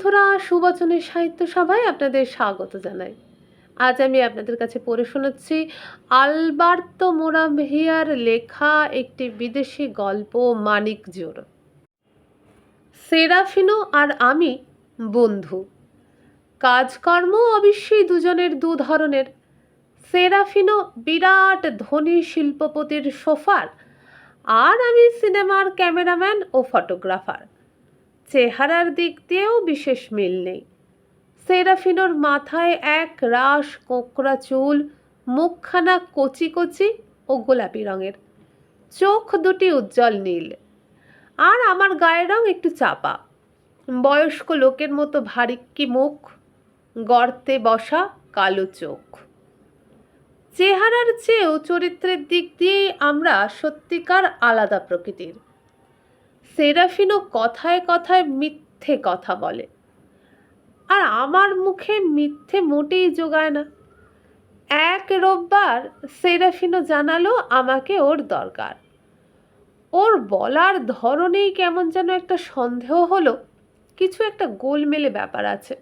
বন্ধুরা, সুবচনের সাহিত্য সভায় আপনাদের স্বাগত জানাই। আজ আমি আপনাদের কাছে পড়ে শোনাচ্ছি আলবার্তো মোরাভিয়ার লেখা একটি বিদেশি গল্প, মানিক জোর। সেরাফিনো আর আমি বন্ধু। কাজকর্ম অবশ্যই দুজনের দু ধরনের। সেরাফিনো বিরাট ধনী শিল্পপতির সোফার। আর আমি সিনেমার ক্যামেরাম্যান ও ফটোগ্রাফার। চেহারার দিক দিয়েও বিশেষ মিল নেই। সেরাফিনোর মাথায় এক রাস কোঁকড়া চুল, মুখখানা কচি কচি ও গোলাপি রঙের। চোখ দুটি উজ্জ্বল নীল। আর আমার গায়ের রং একটু চাপা। বয়স্ক লোকের মতো ভারিক্কি মুখ, গর্তে বসা কালো চোখ। চেহারার চেয়েও চরিত্রের দিক দিয়েই আমরা সত্যিকার আলাদা প্রকৃতির। সেরাফিনো কথায় কথায় মিথ্যে কথা বলে। আর আমার মুখে মিথ্যে মোটেই জোগায় না। এক রোববার সেরাফিনো জানালো আমাকে ওর দরকার। ওর বলার ধরনেই কেমন যেন একটা সন্দেহ হলো। কিছু একটা গোলমেলে ব্যাপার আছে।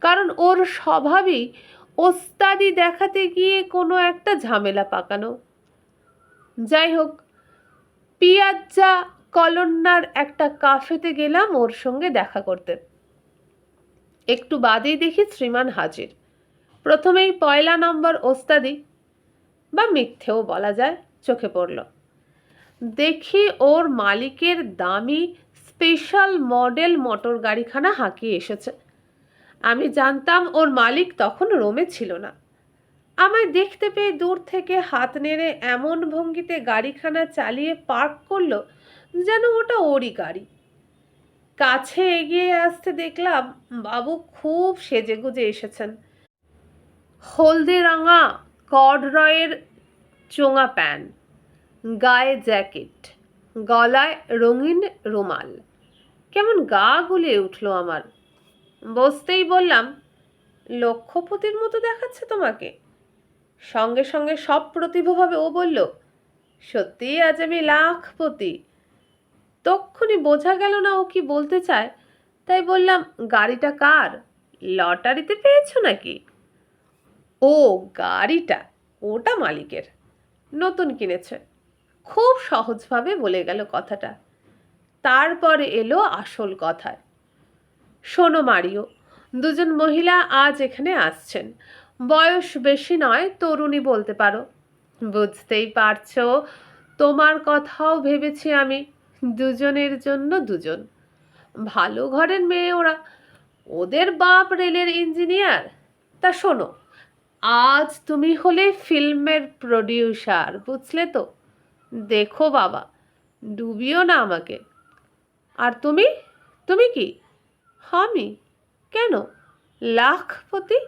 কারণ ওর স্বভাবই ওস্তাদি দেখাতে গিয়ে কোনো একটা ঝামেলা পাকানো। যাই হোক, পিয়াজ্জা কলন্নার একটা কাফেতে গেলাম ওর সঙ্গে দেখা করতে। একটু বাদেই দেখি শ্রীমান হাজির। প্রথমেই পয়লা নম্বর ওস্তাদি, বা মিথ্যেও বলা যায়, চোখে পড়ল। দেখি ওর মালিকের দামি স্পেশাল মডেল মোটর গাড়িখানা হাঁকিয়ে এসেছে। আমি জানতাম ওর মালিক তখন রোমে ছিল না। আমায় দেখতে পেয়ে দূর থেকে হাত নেড়ে এমন ভঙ্গিতে গাড়িখানা চালিয়ে পার্ক করল যেন ওটা ওরই গাড়ি। কাছে এগিয়ে আসতে দেখলাম বাবু খুব সেজেগুজে এসেছেন। হলদে রাঙা কডরয়ের চোঙা প্যান্ট, গায়ে জ্যাকেট, গলায় রঙিন রুমাল। কেমন গা গুলিয়ে উঠল আমার। বসতেই বললাম, লক্ষ্যপতির মতো দেখাচ্ছে তোমাকে। সঙ্গে সঙ্গে সব প্রতিভভাবে ও বলল, সত্যিই আজ আমি লাখপতি। তক্ষুনি বোঝা গেল না ও কি বলতে চায়। তাই বললাম, গাড়িটা কার? লটারিতে পেয়েছ নাকি? ও, গাড়িটা? ওটা মালিকের। নতুন কিনেছে। খুব সহজভাবে বলে গেল কথাটা। তারপরে এলো আসল কথায়। শোনো মারিও, দুজন মহিলা আজ এখানে আসছেন। বয়স বেশি নয়, তরুণী বলতে পারো। বুঝতেই পারছ, তোমার কথাও ভেবেছি আমি। দুজনের জন্য দুজন। ভালো ঘরের মেয়ে ওরা। ওদের বাপ রেলের ইঞ্জিনিয়ার। তা শোনো, আজ তুমি হলে ফিল্মের প্রডিউসার, বুঝলে তো? দেখো বাবা, ডুবিও না আমাকে। আর তুমি? তুমি কি? আমি? কেন? লাখপতি?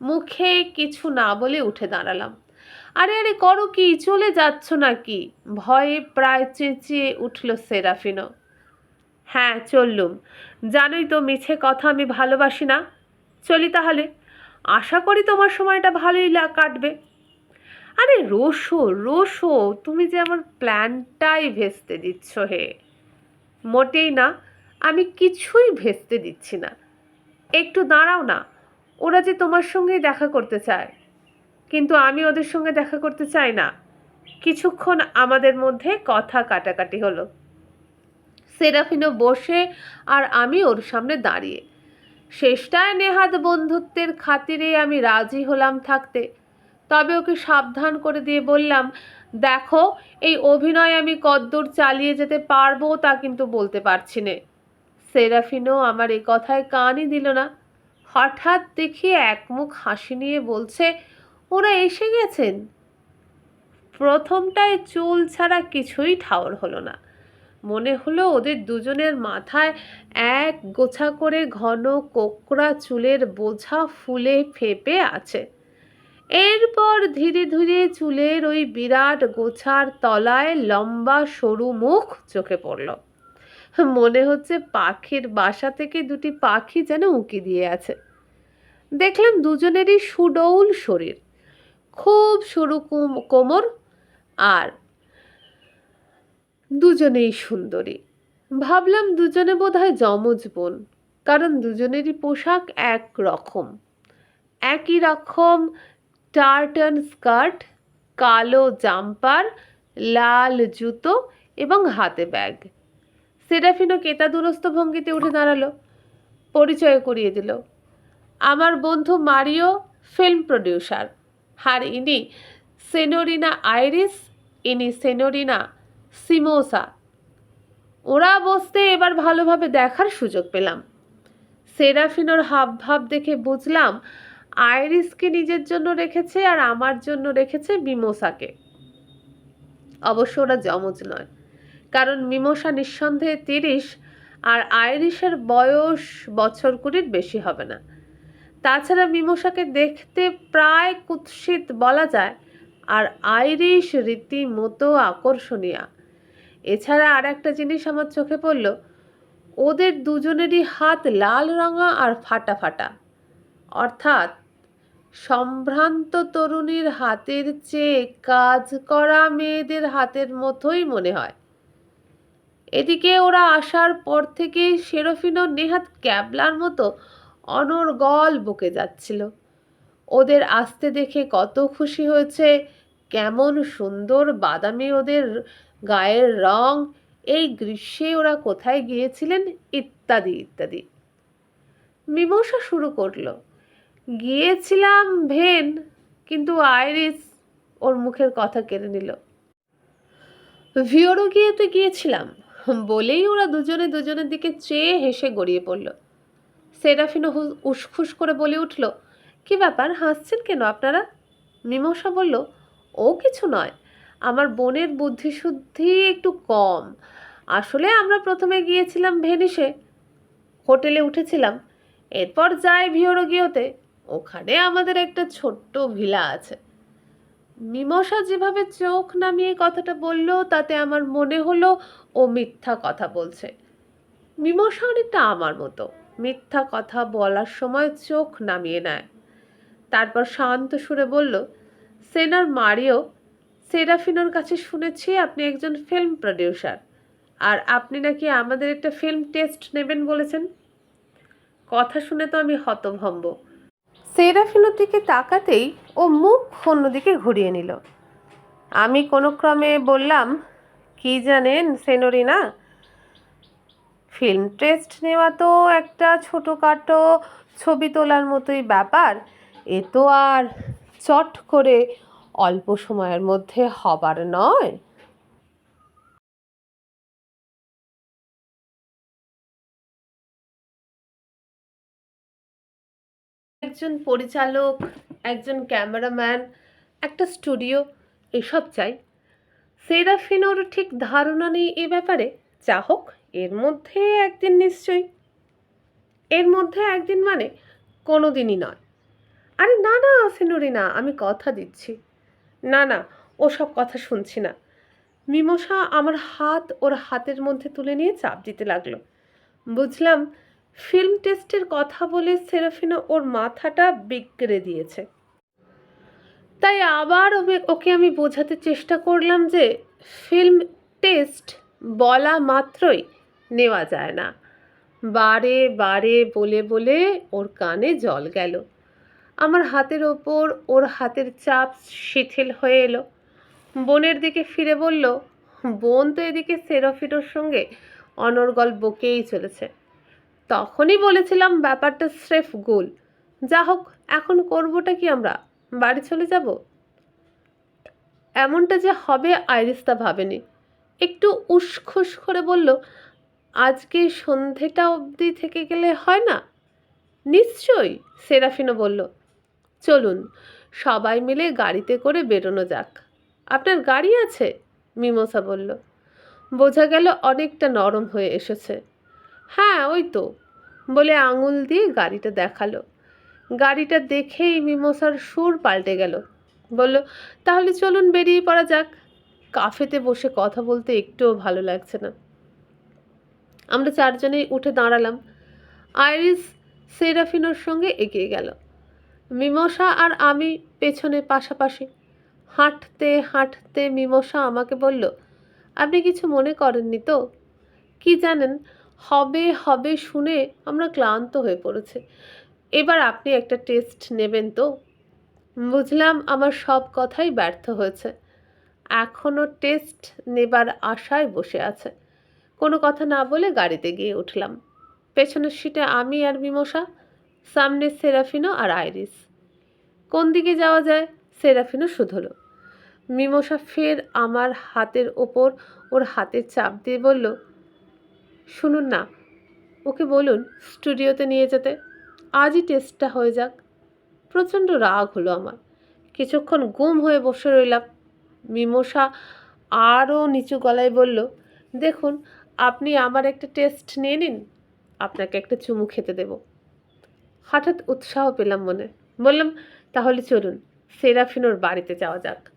মুখে কিছু না বলে উঠে দাঁড়ালাম। আরে আরে, করো কি? চলে যাচ্ছ নাকি? ভয়ে প্রায় চেঁচিয়ে উঠল সেরাফিনো হ্যাঁ চললুম। জানোই তো মিছে কথা আমি ভালোবাসি না। চলি তাহলে। আশা করি তোমার সময়টা ভালোই কাটবে। আরে রোশো রোশো তুমি যে আমার প্ল্যানটাই ভেস্তে দিচ্ছ হে। মোটেই না, আমি কিছুই ভেস্তে দিচ্ছি না। একটু দাঁড়াও না। ওরা যে তোমার সঙ্গেই দেখা করতে চায়। কিন্তু আমি ওদের সঙ্গে দেখা করতে চাই না। কিছুক্ষণ আমাদের মধ্যে কথা কাটাকাটি হলো। সেরাফিনো বসে আর আমি ওর সামনে দাঁড়িয়ে। শেষটায় নেহাত বন্ধুত্বের খাতিরে আমি রাজি হলাম থাকতে। তবে ওকে সাবধান করে দিয়ে বললাম, দেখো, এই অভিনয় আমি কদ্দূর চালিয়ে যেতে পারব তা কিন্তু বলতে পারছি নে। সেরাফিনো আমার এ কথায় কানই দিল না। হঠাৎ দেখি একমুখ হাসি নিয়ে বলছে ওরা এসে গেছেন প্রথমটায় চুল ছাড়া কিছুই ঠাওর হলো না। মনে হলো ওদের দুজনের মাথায় এক গোছা করে ঘন কোকড়া চুলের বোঝা ফুলে ফেপে আছে। এরপর ধীরে ধীরে চুলের ওই বিরাট গোছার তলায় লম্বা সরু মুখ চোখে পড়ল। মনে হচ্ছে পাখির বাসা থেকে দুটি পাখি যেন উঁকি দিয়ে আছে। দেখলাম দুজনেরই সুডৌল শরীর। খুব সরু কোম- কোমর আর দুজনেই সুন্দরী। ভাবলাম দুজনে বোধহয় যমজ বোন, কারণ দুজনেরই পোশাক এক রকম একই রকম টার্টন স্কার্ট, কালো জাম্পার, লাল জুতো এবং হাতে ব্যাগ। সেরাফিনো কেতাদুরস্ত ভঙ্গিতে উঠে দাঁড়াল, পরিচয় করিয়ে দিল। আমার বন্ধু মারিও ফিল্ম প্রডিউসার। আর ইনি সেনোরিনা আইরিস, ইনি সেনোরিনা সিমোসা। ওরা বসতে এবার ভালোভাবে দেখার সুযোগ পেলাম। সেরাফিনোর হাবভাব দেখে বুঝলাম আইরিসকে নিজের জন্য রেখেছে আর আমার জন্য রেখেছে মিমোসাকে। অবশ্য ওরা জমজ নয়, কারণ মিমোসা নিঃসন্দেহে তিরিশ আর আইরিশের বয়স বছর কুড়ির বেশি হবে না। তাছাড়া মিমোসাকে দেখতে প্রায় কুৎসিত বলা যায়, আর আইরিশ রীতিমতো আকর্ষণীয়। এছাড়া আর একটা জিনিস আমার চোখে পড়ল, ওদের দুজনেরই হাত লাল রঙা আর ফাটা ফাটা। অর্থাৎ সম্ভ্রান্ত তরুণীর হাতের চেয়ে কাজ করা মেয়েদের হাতের মতোই মনে হয়। এদিকে ওরা আসার পর থেকে সেরফিনো নেহাত ক্যাবলার মতো অনর্গল বকে যাচ্ছিল। ওদের আসতে দেখে কত খুশি হয়েছে, কেমন সুন্দর বাদামি ওদের গায়ের রং, এই গ্রীষ্মে ওরা কোথায় গিয়েছিলেন, ইত্যাদি ইত্যাদি। মীমাংসা শুরু করল, গিয়েছিলাম ভেন, কিন্তু আইরিস, ওর মুখের কথা কেড়ে নিল। ভিওরও গিয়েতে গিয়েছিলাম। বলেই ওরা দুজনে দুজনের দিকে চেয়ে হেসে গড়িয়ে পড়ল। সেরাফিনো উসখুস করে বলে উঠল, কি ব্যাপার, হাসছেন কেন আপনারা? মীমাংসা বলল, ও কিছু নয়, আমার বোনের বুদ্ধিশুদ্ধি একটু কম। আসলে আমরা প্রথমে গিয়েছিলাম ভেনিসে, হোটেলে উঠেছিলাম। এরপর যাই ভিওরগিওতে ওখানে আমাদের একটা ছোট্ট ভিলা আছে। মীমসা যেভাবে চোখ নামিয়ে কথাটা বলল, তাতে আমার মনে হলো ও মিথ্যা কথা বলছে। মীমসা অনেকটা আমার মতো। মিথ্যা কথা বলার সময় চোখ নামিয়ে নেয়। তারপর শান্ত সুরে বলল, সেনার মারিও, সেরাফিনোর কাছে শুনেছি আপনি একজন ফিল্ম প্রডিউসার আর আপনি নাকি আমাদের একটা ফিল্ম টেস্ট নেবেন বলেছেন? কথা শুনে তো আমি হতভম্ব। সেরাফিনোর দিকে তাকাতেই ও মুখ অন্যদিকে ঘুরিয়ে নিল। আমি কোনো ক্রমে বললাম, কি জানেন সেনোরিনা? ফিল্ম টেস্ট নেওয়া তো একটা ছোটোখাটো ছবি তোলার মতোই ব্যাপার। এ তো আর চট করে অল্প সময়ের মধ্যে হবার নয়। একজন পরিচালক, একজন ক্যামেরাম্যান, একটা স্টুডিও, এসব চাই। সেরাফিনোর ঠিক ধারণা নেই এ ব্যাপারে। যা হোক এর মধ্যে একদিন নিশ্চয়ই। এর মধ্যে একদিন মানে কোনো দিনই নয়। আরে না না, সিনোরিনা, আমি কথা দিচ্ছি। না না, ওসব কথা শুনছি না। মিমোসা আমার হাত ওর হাতের মধ্যে তুলে নিয়ে চাপ দিতে লাগল। বুঝলাম ফিল্ম টেস্টের কথা বলে সেরাফিনা ওর মাথাটা বিগড়ে দিয়েছে। তাই আবার ওকে- ওকে আমি বোঝাতে চেষ্টা করলাম যে ফিল্ম টেস্ট বলা মাত্রই নেওয়া যায় না। বারে বারে বলে বলে ওর কানে জল গেল। আমার হাতের ওপর ওর হাতের চাপ শিথিল হয়ে এলো। বোনের দিকে ফিরে বলল, বোন তো এদিকে সেরাফিনোর সঙ্গে অনর্গল বকেই চলেছে। তখনই বলেছিলাম ব্যাপারটা স্রেফ গোল। যা হোক, এখন করবোটা কি আমরা? বাড়ি চলে যাব? এমনটা যে হবে আইরিস তা ভাবেনি। একটু উসখুস করে বলল আজকে সন্ধেটা অবধি থেকে গেলে হয় না? নিশ্চয়ই সেরাফিনো বলল। চলুন, সবাই মিলে গাড়িতে করে বেরোনো যাক। আপনার গাড়ি আছে? মিমোসা বলল। বোঝা গেল অনেকটা নরম হয়ে এসেছে। হ্যাঁ ওই তো, বলে আঙুল দিয়ে গাড়িটা দেখাল। গাড়িটা দেখেই মিমোসার সুর পাল্টে গেল। বলল, তাহলে চলুন বেরিয়ে পড়া যাক। কাফেতে বসে কথা বলতে একটুও ভালো লাগছে না। আমরা চারজনেই উঠে দাঁড়ালাম। আইরিস সেরাফিনোর সঙ্গে এগিয়ে গেল। মিমোসা আর আমি পেছনে পাশাপাশি। হাঁটতে হাঁটতে মিমোসা আমাকে বলল, আপনি কিছু মনে করেননি তো? কি জানেন, হবে হবে শুনে আমরা ক্লান্ত হয়ে পড়েছে। এবার আপনি একটা টেস্ট নেবেন তো? বুঝলাম আমার সব কথাই ব্যর্থ হয়েছে। এখনও টেস্ট নেবার আশায় বসে আছে। কোনো কথা না বলে গাড়িতে গিয়ে উঠলাম। পেছনের সিটে আমি আর মিমোসা সামনে সেরাফিনো আর আইরিস। কোন দিকে যাওয়া যায়? সেরাফিনো শুধলো। মিমোসা ফের আমার হাতের ওপর ওর হাতের চাপ দিয়ে বলল, শুনুন না, ওকে বলুন স্টুডিওতে নিয়ে যেতে। আজই টেস্টটা হয়ে যাক। প্রচণ্ড রাগ হলো আমার। কিছুক্ষণ গুম হয়ে বসে রইলাম। মিমোসা আরও নিচু গলায় বলল, দেখুন আপনি আমার একটা টেস্ট নিয়ে নিন, আপনাকে একটা চুমু খেতে দেব। হঠাৎ উৎসাহ পেলাম মনে। বললাম, তাহলে চলুন, সেরাফিনোর বাড়িতে যাওয়া যাক।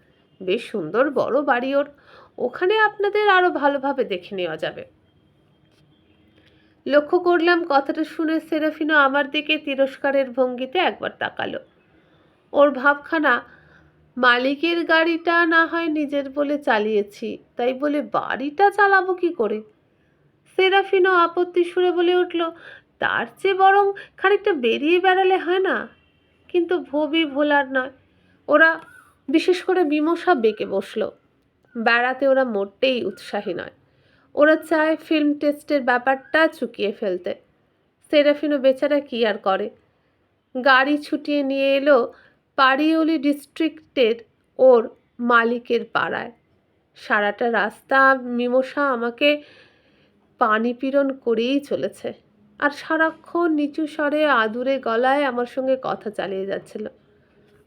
বেশ সুন্দর বড় বাড়ি ওর। ওখানে আপনাদের আরও ভালোভাবে দেখে নেওয়া যাবে। লক্ষ্য করলাম, কথাটা শুনে সেরাফিনো আমার দিকে তিরস্কারের ভঙ্গিতে একবার তাকালো। ওর ভাবখানা, মালিকের গাড়িটা না হয় নিজের বলে চালিয়েছি, তাই বলে বাড়িটা চালাবো কি করে? সেরাফিনো আপত্তি সুরে বলে উঠল, তার চেয়ে বরং খানিকটা বেরিয়ে বেড়ালে হয় না? কিন্তু ভবি ভোলার নয়। ওরা বিশেষ করে বিমর্ষা বেঁকে বসল। বেড়াতে ওরা মোটেই উৎসাহী নয়। ওরা চায় ফিল্ম টেস্টের ব্যাপারটা চুকিয়ে ফেলতে। সেরাফিনো বেচারা কি আর করে? গাড়ি ছুটিয়ে নিয়ে এলো পারিওলি ডিস্ট্রিক্টের ওর মালিকের পাড়ায়। সারাটা রাস্তা মিমোসা আমাকে পানি পীড়ন করেই চলেছে। আর সারাক্ষণ নিচু স্বরে আদুরে গলায় আমার সঙ্গে কথা চালিয়ে যাচ্ছিল।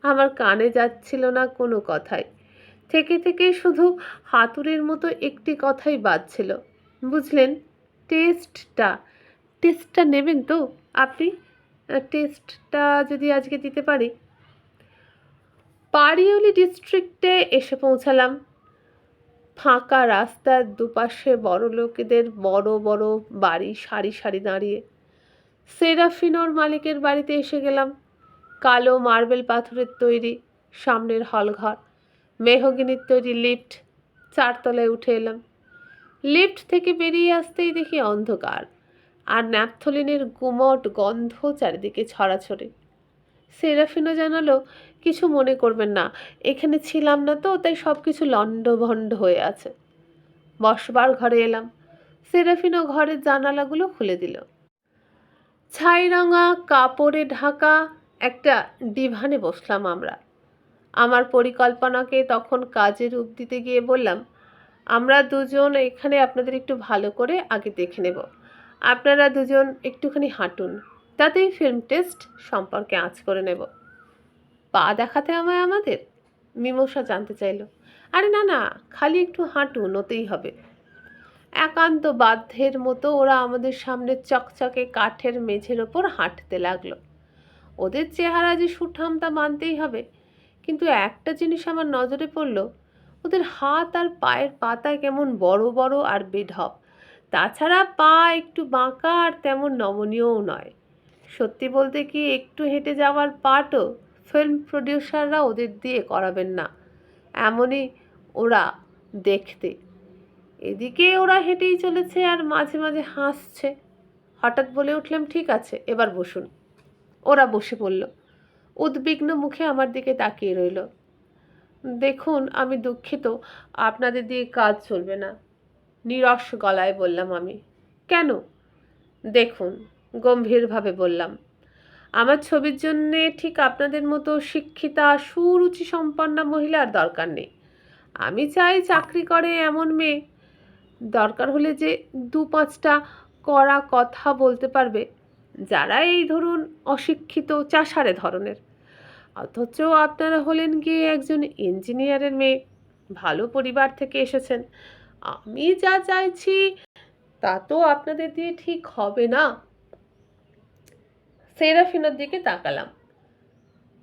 আমার কানে যাচ্ছিল না কোনো কথাই। থেকে থেকে শুধু হাতুড়ের মতো একটি কথাই বাজছিল। বুঝলেন, টেস্টটা টেস্টটা নেবেন তো আপনি? টেস্টটা যদি আজকে দিতে পারি। পারিওলি ডিস্ট্রিক্টে এসে পৌঁছালাম। ফাঁকা রাস্তার দুপাশে বড় লোকেদের বড় বড় বাড়ি, সারি সারি দাঁড়িয়ে। সেরাফিনোর মালিকের বাড়িতে এসে গেলাম। কালো মার্বেল পাথরের তৈরি সামনের হলঘর। মেহগিনির তৈরি লিফট চারতলায় উঠে এলাম। লিফট থেকে বেরিয়ে আসতেই দেখি অন্ধকার আর ন্যাপথলিনের গুমট গন্ধ চারিদিকে ছড়াছড়ি। সেরাফিনো জানালো কিছু মনে করবেন না। এখানে ছিলাম না তো, তাই সব কিছু লণ্ডভণ্ড হয়ে আছে। বসবার ঘরে এলাম। সেরাফিনো ঘরের জানালাগুলো খুলে দিল। ছাইরঙা, কাপড়ে ঢাকা, একটা ডিভানে বসলাম আমরা। আমার পরিকল্পনাকে তখন কাজে রূপ দিতে গিয়ে বললাম, আমরা দুজন এখানে আপনাদের একটু ভালো করে আগে দেখে নেব। আপনারা দুজন একটুখানি হাঁটুন, তাতেই ফিল্ম টেস্ট সম্পর্কে আঁচ করে নেব। পা দেখাতে আমায় আমাদের? মিমোসা জানতে চাইলো। আরে না না, খালি একটু হাঁটু ওতেই হবে। একান্ত বাধ্যের মতো ওরা আমাদের সামনে চকচকে কাঠের মেঝের ওপর হাঁটতে লাগল। ওদের চেহারা যে সুঠাম তা মানতেই হবে। কিন্তু একটা জিনিস আমার নজরে পড়ল, ওদের হাত আর পায়ের পাতা কেমন বড় বড় আর বেঢপ। তাছাড়া পা একটু বাঁকা আর তেমন নমনীয়ও নয়। সত্যি বলতে কি একটু হেঁটে যাওয়ার পাটও ফিল্ম প্রডিউসাররা ওদের দিয়ে করাবেন না। এমনই ওরা দেখতে। এদিকে ওরা হেঁটেই চলেছে আর মাঝে মাঝে হাসছে। হঠাৎ বলে উঠলাম, ঠিক আছে, এবার বসুন। ওরা বসে পড়ল। উদ্বিগ্ন মুখে আমার দিকে তাকিয়ে রইল। দেখুন, আমি দুঃখিত, আপনাদের দিয়ে কাজ চলবে না। নিরস গলায় বললাম আমি। কেন? দেখুন, গম্ভীরভাবে বললাম। আমার ছবির জন্যে ঠিক আপনাদের মতো শিক্ষিতা সুরুচি সম্পন্না মহিলার দরকার নেই। আমি চাই চাকরি করে এমন মেয়ে। দরকার হলে যে দু পাঁচটা কড়া কথা বলতে পারবে, যারা এই ধরুন অশিক্ষিত চাষারে ধরনের। অথচ আপনারা হলেন গিয়ে একজন ইঞ্জিনিয়ারের মেয়ে, ভালো পরিবার থেকে এসেছেন। আমি যা চাইছি, তা তো আপনাদের দিয়ে ঠিক হবে না। সেরাফিনার দিকে তাকালাম।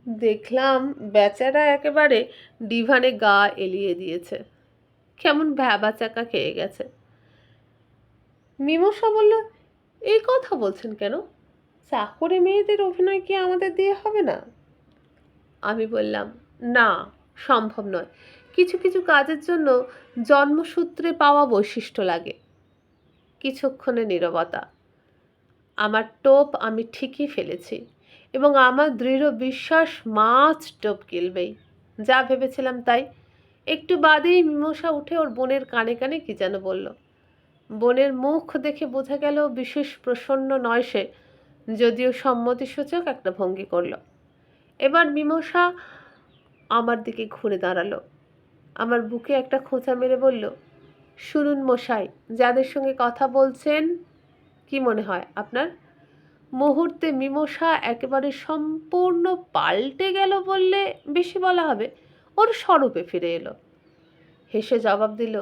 দেখলাম বেচারা একেবারে ডিভানে গা এলিয়ে দিয়েছে। কেমন ভ্যাবা চাকা খেয়ে গেছে। মিমসা বলল, এই কথা বলছেন কেন? চাকরি মেয়েদের অভিনয় কি আমাদের দিয়ে হবে না? আমি বললাম, না, সম্ভব নয়। কিছু কিছু কাজের জন্য জন্মসূত্রে পাওয়া বৈশিষ্ট্য লাগে। কিছুক্ষণে নীরবতা আমার টোপ আমি ঠিকই ফেলেছি এবং আমার দৃঢ় বিশ্বাস মাছ টোপ গিলবেই। যা ভেবেছিলাম তাই। একটু বাদেই মীমসা উঠে ওর বোনের কানে কানে কি যেন বলল। বোনের মুখ দেখে বোঝা গেল বিশেষ প্রসন্ন নয় সে, যদিও সম্মতিসূচক একটা ভঙ্গি করল। এবার মীমসা আমার দিকে ঘুরে দাঁড়াল। আমার বুকে একটা খোঁচা মেরে বলল, শুনুন মশাই, যাদের সঙ্গে কথা বলছেন কি মনে হয় আপনার? মুহূর্তে মীমসা একেবারে সম্পূর্ণ পাল্টে গেল বললে বেশি বলা হবে। ওর স্বরূপে ফিরে এলো। হেসে জবাব দিল,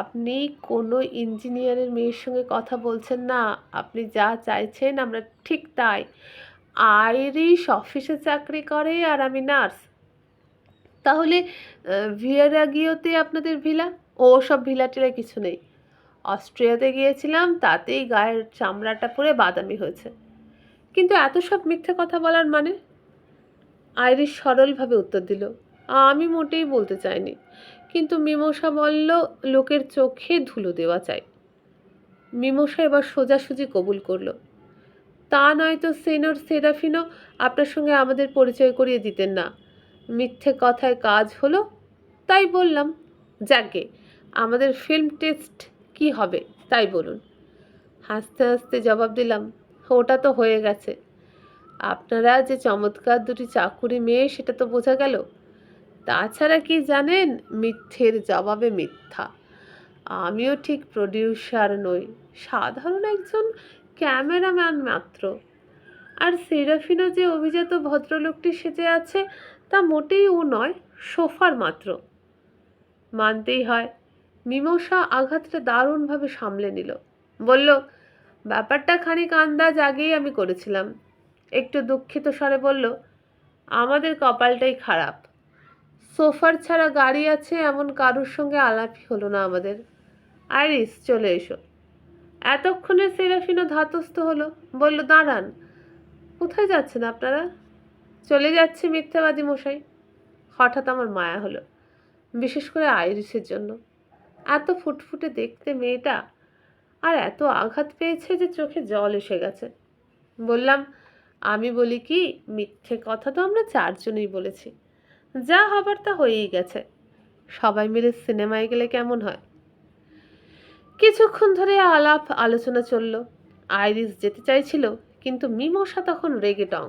আপনি কোনো ইঞ্জিনিয়ারের মেয়ের সঙ্গে কথা বলছেন না। আপনি যা চাইছেন আমরা ঠিক তাই। আইরিশ অফিসে চাকরি করে আর আমি নার্স। তাহলে ভিয়ারাগিওতে আপনাদের ভিলা? ও সব ভিলাটিরা কিছু নেই। অস্ট্রিয়াতে গিয়েছিলাম, তাতেই গায়ের চামড়াটা পুরে বাদামি হয়েছে। কিন্তু এত সব মিথ্যে কথা বলার মানে? আইরিশ সরলভাবে উত্তর দিল, আমি মোটেই বলতে চাইনি। কিন্তু মিমোসা বলল, লোকের চোখে ধুলো দেওয়া চাই। মিমোসা এবার সোজাসুজি কবুল করল, তা নয়তো সেনর সেরাফিনও আপনার সঙ্গে আমাদের পরিচয় করিয়ে দিতেন না। মিথ্যে কথায় কাজ হলো, তাই বললাম, যাকে আমাদের ফিল্ম টেস্ট কি হবে? তাই বলুন। হাসতে হাসতে জবাব দিলাম, ওটা তো হয়ে গেছে। আপনারা যে চমৎকার দুটি চাকুরি মেয়ে, সেটা তো বোঝা গেল। তাছাড়া কি জানেন, মিথ্যের জবাবে মিথ্যা। আমিও ঠিক প্রডিউসার নই, সাধারণ একজন ক্যামেরাম্যান মাত্র। আর সেরাফিনও যে অভিজাত ভদ্রলোকটি সেজে আছে, তা মোটেই ও নয়, সোফার মাত্র। মানতেই হয় মীমসা আঘাতটা দারুণভাবে সামলে নিল। বলল, ব্যাপারটা খানিক আন্দাজ আগেই আমি করেছিলাম। একটু দুঃখিত স্বরে বলল, আমাদের কপালটাই খারাপ। সোফার ছাড়া গাড়ি আছে, এমন কারুর সঙ্গে আলাপই হলো না আমাদের। আইরিস, চলে এসো। এতক্ষণে সেরাফিনও ধাতস্থ হলো, বলল, দাঁড়ান, কোথায় যাচ্ছেন আপনারা? চলে যাচ্ছে মিথ্যাবাদী মশাই। হঠাৎ আমার মায়া হলো, বিশেষ করে আইরিসের জন্য। এত ফুটফুটে দেখতে মেয়েটা আর এত আঘাত পেয়েছে যে চোখে জল এসে গেছে। বললাম, আমি বলি কি, মিথ্যে কথা তো আমরা চারজনেই বলেছি। যা হবার তা হয়েই গেছে। সবাই মিলে সিনেমায় গেলে কেমন হয়? কিছুক্ষণ ধরে আলাপ আলোচনা চলল। আইরিস যেতে চাইছিল, কিন্তু মিমসা তখন রেগে টং।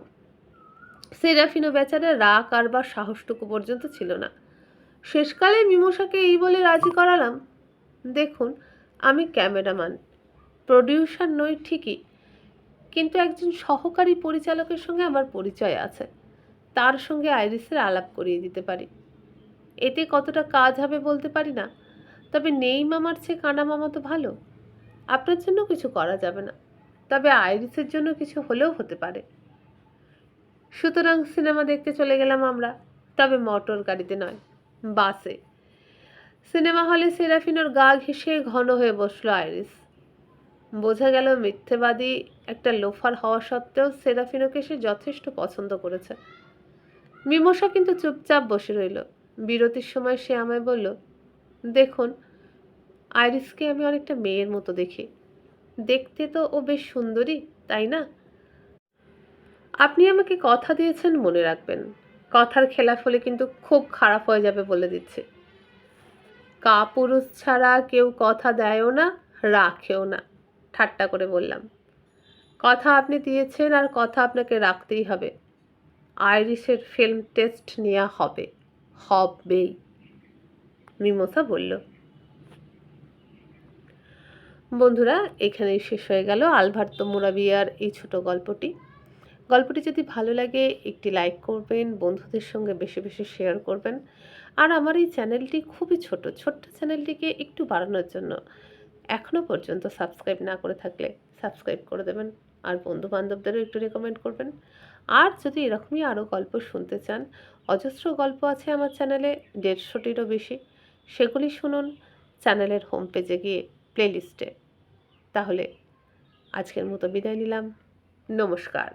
সেরাফিনো বেচারে রা কারবার সাহসটুকু পর্যন্ত ছিল না। শেষকালে মিমসাকে এই বলে রাজি করালাম। দেখুন, আমি ক্যামেরাম্যান, প্রডিউসার নই ঠিকই, কিন্তু একজন সহকারী পরিচালকের সঙ্গে আমার পরিচয় আছে। তার সঙ্গে আইরিসের আলাপ করিয়ে দিতে পারি। এতে কতটা কাজ হবে বলতে পারি না, তবে নেই মামার চেয়ে কানা মামা তো ভালো। আপনার জন্য কিছু করা যাবে না, তবে আইরিসের জন্য কিছু হলেও হতে পারে। সুতরাং সিনেমা দেখতে চলে গেলাম আমরা, তবে মোটর গাড়িতে নয়। বাসে। সিনেমা হলে সেরাফিনোর গা ঘেঁষে ঘন হয়ে বসল আইরিস। বোঝা গেল মিথ্যেবাদী একটা লোফার হওয়া সত্ত্বেও সেরাফিনোকে সে যথেষ্ট পছন্দ করেছে। মিমসা কিন্তু চুপচাপ বসে রইল। বিরতির সময় সে আমায় বলল, দেখুন, আইরিসকে আমি অনেকটা মেয়ের মতো দেখি। দেখতে তো ও বেশ সুন্দরী, তাই না? আপনি আমাকে কথা দিয়েছেন মনে রাখবেন। কথার খেলাফ হলে কিন্তু খুব খারাপ হয়ে যাবে বলে দিচ্ছে। কাপুরুষ ছাড়া কেউ কথা দেয়ও না, রাখেও না, ঠাট্টা করে বললাম। কথা আপনি দিয়েছেন আর কথা আপনাকে রাখতেই হবে। আইরিশের ফিল্ম টেস্ট নেওয়া হবে, হবেই, মিমোসা বলল। বন্ধুরা, এখানেই শেষ হয়ে গেল আলভার্তো মোরাবিয়ার এই ছোট গল্পটি। গল্পটি যদি ভালো লাগে, একটি লাইক করবেন, বন্ধুদের সঙ্গে বেশি বেশি শেয়ার করবেন। আর আমার এই চ্যানেলটি খুবই ছোট, ছোট্ট চ্যানেলটিকে একটু বাড়ানোর জন্য এখনও পর্যন্ত সাবস্ক্রাইব না করে থাকলে সাবস্ক্রাইব করে দেবেন আর বন্ধু বান্ধবদেরও একটু রেকমেন্ড করবেন। আর যদি এরকমই আরও গল্প শুনতে চান, অজস্র গল্প আছে আমার চ্যানেলে দেড়শোটিরও বেশি, সেগুলি শুনুন চ্যানেলের হোম পেজে গিয়ে প্লেলিস্টে তাহলে আজকের মতো বিদায় নিলাম, নমস্কার।